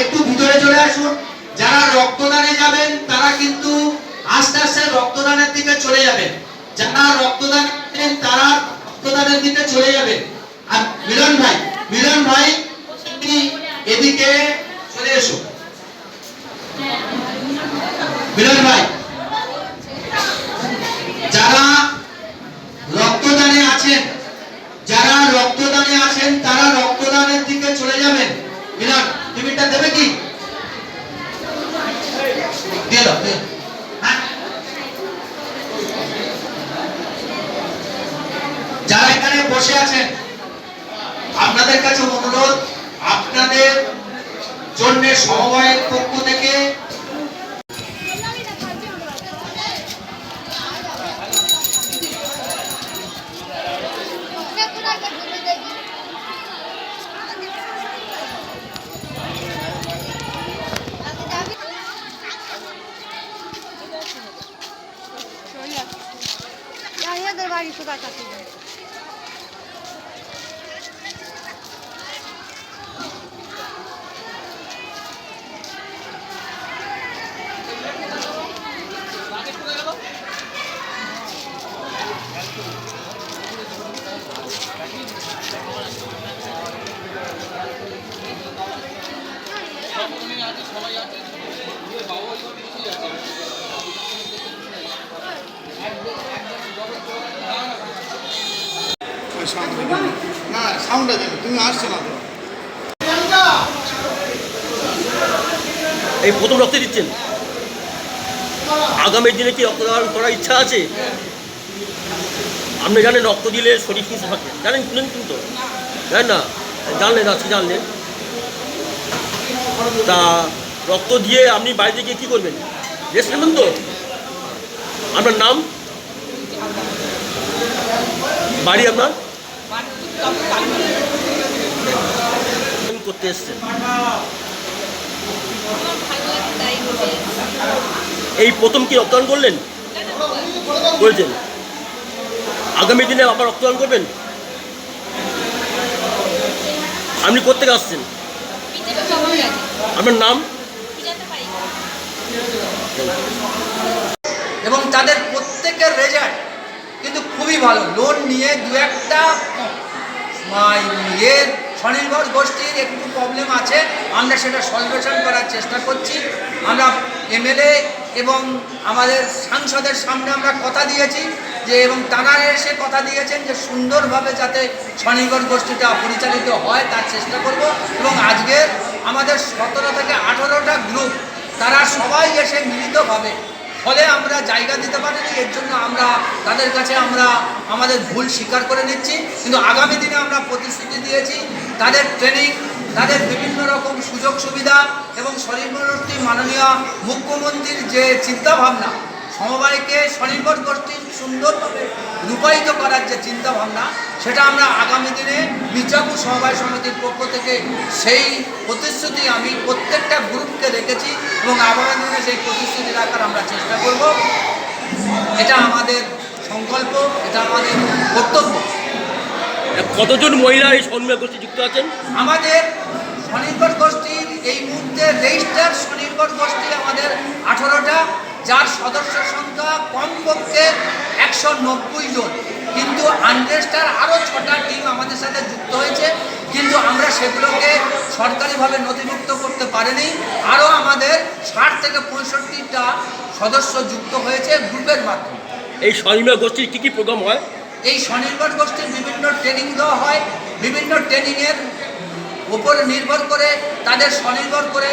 একটু ভিতরে চলে আসুন। যারা রক্তদানে যাবেন, তারা কিন্তু আস্তে আস্তে রক্তদানের দিকে চলে যাবেন। যারা রক্তদান তারা রক্তদানের দিকে চলে যাবেন। আর মিলন ভাই মিলন ভাই এদিকে চলে এসো। মিলন ভাই যারা রক্তদানে আছেন যারা রক্তদানে আছেন তারা রক্তদানের দিকে চলে যাবেন মিলন টিভিটা দেবে কি দিয়ে দাও দিয়ে দাও। হ্যাঁ। যারা এখানে বসে আছেন আপনাদের কাছে অনুরোধ আপনাদের জন্য সমবায়ের পক্ষ থেকে বাড়ি কোথায় কাছে না সাউন্ডটা দিন তুমি আসছো না এই প্রথম রক্ত দিচ্ছেন। আগামী দিনে কি রক্তদান করার ইচ্ছা আছে? আপনি জানেন রক্ত দিলে শরীর সুস্থ থাকে। জানেন শুনেন কিন্তু। জানেন না? জানলেন আজকে জানলেন তা রক্ত দিয়ে আপনি বাড়িতে গিয়ে কী করবেন? রেস্ট নেবেন তো? আপনার নাম? বাড়ি আপনার? করতে এসছেন। এই প্রথম কি রক্তদান করলেন? করেছেন আগামী দিনে আবার রক্তদান করবেন? আপনি কোথেকে আসছেন? আপনার নাম? এবং তাদের প্রত্যেকের রেজাল্ট কিন্তু খুবই ভালো। লোন নিয়ে দু একটা স্বনির্ভর গোষ্ঠীর একটু প্রবলেম আছে। আমরা সেটা সলিউশন করার চেষ্টা করছি। আমরা এমএলএ এবং আমাদের সাংসদের সামনে আমরা কথা দিয়েছি যে এবং তারা এসে কথা দিয়েছেন যে সুন্দরভাবে যাতে স্বনির্ভর গোষ্ঠীটা পরিচালিত হয় তার চেষ্টা করব এবং আজকে আমাদের সতেরো থেকে আঠেরোটা গ্রুপ তারা সবাই এসে মিলিতভাবে, ফলে আমরা জায়গা দিতে পারিনি, এর জন্য আমরা তাদের কাছে আমরা আমাদের ভুল স্বীকার করে নিচ্ছি। কিন্তু আগামী দিনে আমরা প্রতিশ্রুতি দিয়েছি, তাদের ট্রেনিং তাদের বিভিন্ন রকম সুযোগ সুবিধা এবং স্বনির্ভরী মাননীয় মুখ্যমন্ত্রীর যে চিন্তাভাবনা, সমবায়কে স্বনির্ভর গোষ্ঠীর সুন্দরভাবে রূপায়িত করার যে চিন্তাভাবনা, সেটা আমরা আগামী দিনে মির্জাপুর সমবায় সমিতির পক্ষ থেকে সেই প্রতিশ্রুতি আমি প্রত্যেকটা গ্রুপকে রেখেছি এবং আগামী দিনে সেই প্রতিশ্রুতি রাখার আমরা চেষ্টা করব। এটা আমাদের সংকল্প, এটা আমাদের কর্তব্য। কতজন মহিলা এই সন্ধ্যা গোষ্ঠী যুক্ত আছেন? আমাদের স্বনির্ভর গোষ্ঠীর এই মুহূর্তে রেজিস্টার স্বনির্ভর গোষ্ঠী আমাদের আঠারোটা যার সদস্য সংখ্যা কমপক্ষে একশো নব্বই জন। কিন্তু আনরেজিস্টার আরও ছটা টিম আমাদের সাথে যুক্ত হয়েছে। কিন্তু আমরা সেগুলোকে সরকারিভাবে নথিভুক্ত করতে পারিনি। আরও আমাদের ষাট থেকে পঁয়ষট্টিটা সদস্য যুক্ত হয়েছে গ্রুপের মাধ্যমে। এই স্বনির্ভর গোষ্ঠীর কী কী প্রোগ্রাম হয়? এই স্বনির্ভর গোষ্ঠীর বিভিন্ন ট্রেনিং দেওয়া হয়, বিভিন্ন ট্রেনিংয়ের উপরে নির্ভর করে তাদের স্বনির্ভর করে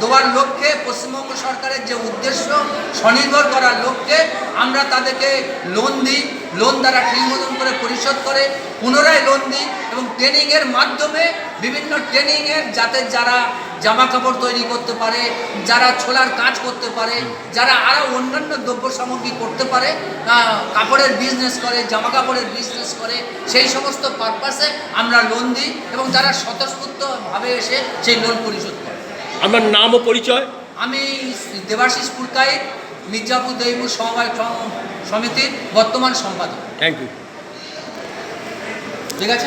দেওয়ার লক্ষ্যে পশ্চিমবঙ্গ সরকারের যে উদ্দেশ্য, স্বনির্ভর করার লক্ষ্যে আমরা তাদেরকে লোন দিই লোন দ্বারা ঠিক করে পরিশোধ করে, পুনরায় লোন দিই। এবং ট্রেনিংয়ের মাধ্যমে বিভিন্ন ট্রেনিংয়ের যাতে যারা জামা কাপড় তৈরি করতে পারে যারা ছোলার কাজ করতে পারে যারা আরও অন্যান্য দ্রব্য সামগ্রী করতে পারে কাপড়ের বিজনেস করে জামা কাপড়ের বিজনেস করে সেই সমস্ত পারপাসে আমরা লোন দিই এবং যারা স্বতঃস্ফূর্তভাবে এসে সেই লোন পরিশোধ করে। আপনার নাম ও পরিচয়? আমি দেবাশিস পুরকাই মির্জাপুর দেবপুর সমবায় সমিতির বর্তমান সম্পাদক। থ্যাংক ইউ ঠিক আছে?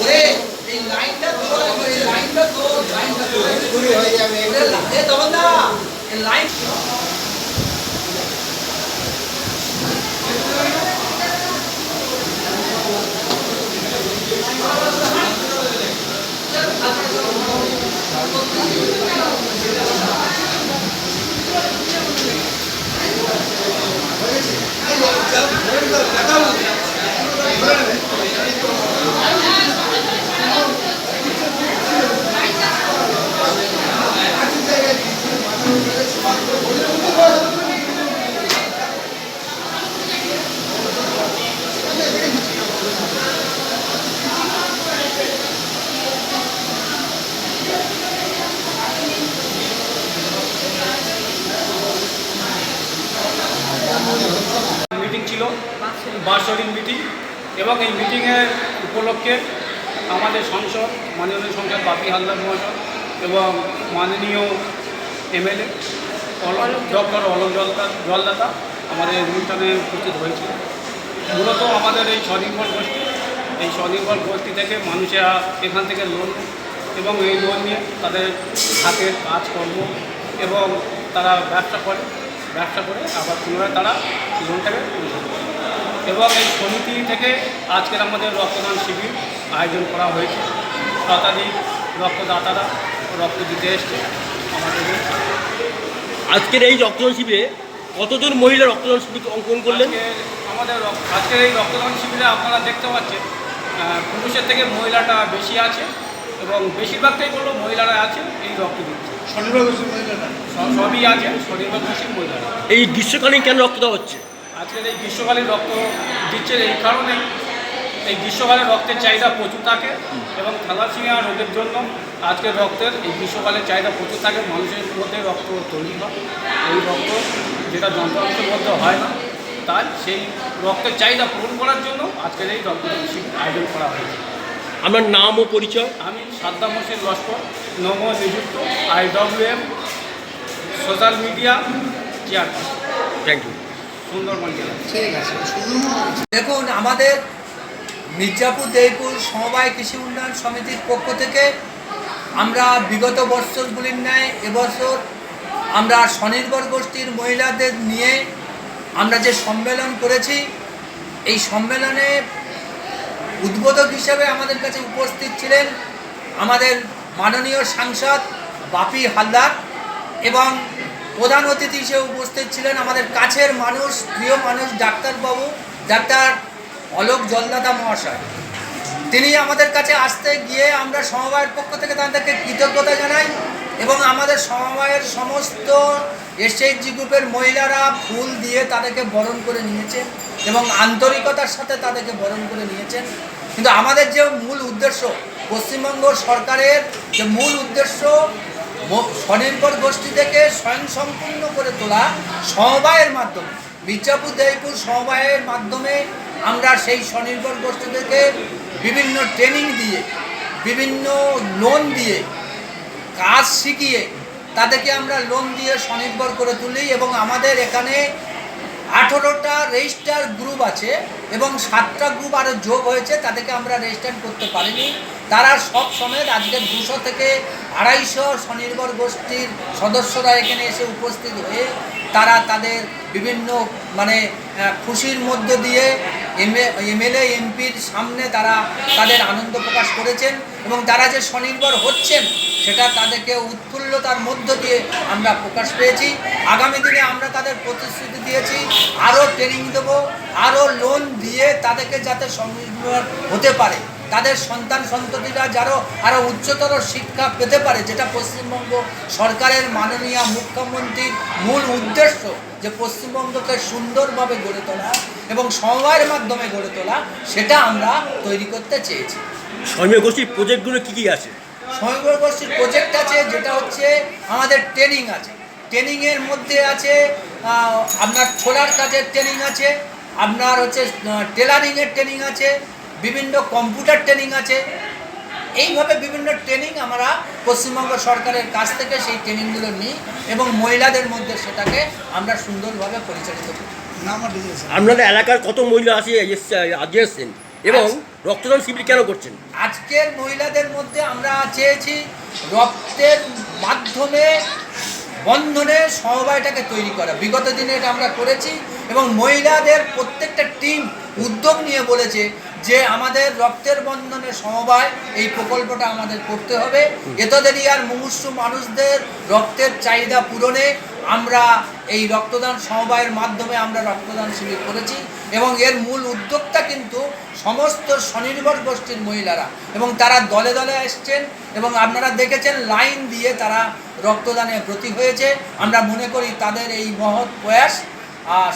ওরে এই লাইনটা তো এই লাইনটা তো লাইনটা তো কুড়ি হয়ে যাবে এ তখন না এই লাইন মিটিং ছিল বাৎসরিক মিটিং এবং এই মিটিংয়ের উপলক্ষে আমাদের সংসদ মাননীয় সংসদ বাপি হালদার মহাশয় এবং মাননীয় এমএলএ ডক্টর অলক জলদা জলদাতা আমাদের অনুষ্ঠানে উপস্থিত হয়েছিল মূলত আমাদের এই স্বনির্ভর গোষ্ঠী এই স্বনির্ভর গোষ্ঠী থেকে মানুষেরা এখান থেকে লোন এবং এই লোন নিয়ে তাদের হাতের কাজকর্ম এবং তারা ব্যবসা করে ব্যবসা করে আবার পুনরায় তারা লোনটাকে পরিশোধ করে। এবং এই সমিতি থেকে আজকের আমাদের রক্তদান শিবির আয়োজন করা হয়েছে। শতাধিক রক্তদাতারা রক্ত দিতে এসছে আমাদের আজকের এই রক্তদান শিবিরে কতজন মহিলা রক্তদান শিবির অঙ্কন করলেন? আমাদের আজকের এই রক্তদান শিবিরে আপনারা দেখতে পাচ্ছেন পুরুষের থেকে মহিলাটা বেশি আছে এবং বেশিরভাগটাই বলল মহিলারা আছে এই রক্ত দিচ্ছে। শনিবার সবই আছে খুশি মহিলারা। এই গ্রীষ্মকালীন কেন রক্ত দেওয়া হচ্ছে? আজকের এই গ্রীষ্মকালে রক্ত দিচ্ছে এই কারণে এই গ্রীষ্মকালে রক্তের চাহিদা প্রচুর থাকে এবং থ্যালাসিমিয়া রোগের জন্য আজকের রক্তের এই গ্রীষ্মকালে চাহিদা প্রচুর থাকে মানুষের মধ্যে রক্ত তৈরি হয়। এই রক্ত যেটা যন্ত্রাংশের মধ্যে হয় না তাই সেই রক্তের চাহিদা পূরণ করার জন্য আজকের এই রক্ত আয়োজন করা হয়েছে। আমার নাম ও পরিচয়? আমি সাদ্দাম হোসেন লস্কর নম নিযুক্ত IWM social media chair thank you দেখুন, আমাদের মির্জাপুর দেইপুর সমবায় কৃষি উন্নয়ন সমিতির পক্ষ থেকে আমরা বিগত বৎসরগুলির ন্যায় এবছর আমরা স্বনির্ভর গোষ্ঠীর মহিলাদের নিয়ে আমরা যে সম্মেলন করেছি, এই সম্মেলনে উদ্বোধক হিসেবে আমাদের কাছে উপস্থিত ছিলেন আমাদের মাননীয় সাংসদ বাপি হালদার এবং প্রধান অতিথি হিসেবে উপস্থিত ছিলেন আমাদের কাছের মানুষ, প্রিয় মানুষ, ডাক্তারবাবু, ডাক্তার অলোক জলদাতা মহাশয়। তিনি আমাদের কাছে আসতে গিয়ে আমরা সমবায়ের পক্ষ থেকে তাদেরকে কৃতজ্ঞতা জানাই এবং আমাদের সমবায়ের সমস্ত এসএইচজি গ্রুপের মহিলারা ফুল দিয়ে তাদেরকে বরণ করে নিয়েছেন এবং আন্তরিকতার সাথে তাদেরকে বরণ করে নিয়েছেন। কিন্তু আমাদের যে মূল উদ্দেশ্য, পশ্চিমবঙ্গ সরকারের যে মূল উদ্দেশ্য স্বনির্ভর গোষ্ঠী থেকে স্বয়ংসম্পূর্ণ করে তোলা সমবায়ের মাধ্যমে। মির্জাপুর দেয়পুর সমবায়ের মাধ্যমে আমরা সেই স্বনির্ভর গোষ্ঠী থেকে বিভিন্ন ট্রেনিং দিয়ে, বিভিন্ন লোন দিয়ে কাজ শিখিয়ে, তাদেরকে আমরা লোন দিয়ে স্বনির্ভর করে তুলি এবং আমাদের এখানে আঠেরোটা রেজিস্টার গ্রুপ আছে এবং সাতটা গ্রুপ আরও যোগ হয়েছে, তাদেরকে আমরা রেজিস্টার করতে পারিনি। তারা সব সময় আজকে দুশো থেকে আড়াইশো স্বনির্ভর গোষ্ঠীর সদস্যরা এখানে এসে উপস্থিত হয়ে তারা তাদের বিভিন্ন মানে খুশির মধ্য দিয়ে এমএলএ, এমপির সামনে তারা তাদের আনন্দ প্রকাশ করেছেন এবং তারা যে স্বনির্ভর হচ্ছেন, সেটা তাদেরকে উৎফুল্লতার মধ্য দিয়ে আমরা প্রকাশ পেয়েছি। আগামী দিনে আমরা তাদের প্রতিশ্রুতি দিয়েছি, আরও ট্রেনিং দেবো, আরও লোন দিয়ে তাদেরকে যাতে স্বনির্ভর হতে পারে। তাদের সন্তান সন্ততিরা যারও আরও উচ্চতর শিক্ষা পেতে পারে যেটা পশ্চিমবঙ্গ সরকারের মাননীয় মুখ্যমন্ত্রীর মূল উদ্দেশ্য যে পশ্চিমবঙ্গকে সুন্দরভাবে গড়ে তোলা এবং সমবায়ের মাধ্যমে গড়ে তোলা সেটা আমরা তৈরি করতে চেয়েছি। স্বনির্ভর গোষ্ঠীর প্রজেক্টগুলো কী কী আছে? স্বয়ংবর গোষ্ঠীর প্রজেক্ট আছে যেটা হচ্ছে আমাদের ট্রেনিং আছে। ট্রেনিংয়ের মধ্যে আছে আপনার ছোলার কাজের ট্রেনিং আছে আপনার হচ্ছে টেলারিংয়ের ট্রেনিং আছে বিভিন্ন কম্পিউটার ট্রেনিং আছে। এইভাবে বিভিন্ন ট্রেনিং আমরা পশ্চিমবঙ্গ সরকারের কাছ থেকে সেই ট্রেনিংগুলো নিই এবং মহিলাদের মধ্যে সেটাকে আমরা সুন্দরভাবে পরিচালিত করি। নাম আপনাদের এলাকার কত মহিলা আছে এসছে আজকে এসছেন? এবং রক্তদান শিবির কেন করছেন? আজকের মহিলাদের মধ্যে আমরা চেয়েছি রক্তের মাধ্যমে বন্ধনে সমবায়টাকে তৈরি করা। বিগত দিনে এটা আমরা করেছি এবং মহিলাদের প্রত্যেকটা টিম উদ্যোগ নিয়ে বলেছে যে আমাদের রক্তের বন্ধনে সমবায় এই প্রকল্পটা আমাদের করতে হবে। এতদেরই আর মুমূর্ষু মানুষদের রক্তের চাহিদা পূরণে আমরা এই রক্তদান সমবায়ের মাধ্যমে আমরা রক্তদান শিবির করেছি এবং এর মূল উদ্যোক্তা কিন্তু সমস্ত স্বনির্ভর গোষ্ঠীর মহিলারা এবং তারা দলে দলে এসছেন এবং আপনারা দেখেছেন লাইন দিয়ে তারা রক্তদানে ব্রতী হয়েছে। আমরা মনে করি তাদের এই মহৎ প্রয়াস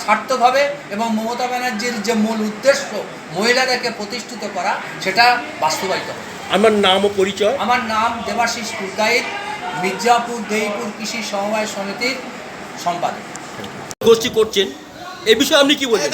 সার্থক হবে এবং মমতা ব্যানার্জির যে মূল উদ্দেশ্য মহিলাদেরকে প্রতিষ্ঠিত করা সেটা বাস্তবায়িত হবে। আমার নাম ও পরিচয়। আমার নাম দেবাশিস কুরকাইত মির্জাপুর দেইপুর কৃষি সমবায় সমিতির সম্পাদক। গোষ্ঠী করছেন। এ বিষয়ে আপনি কি বলছেন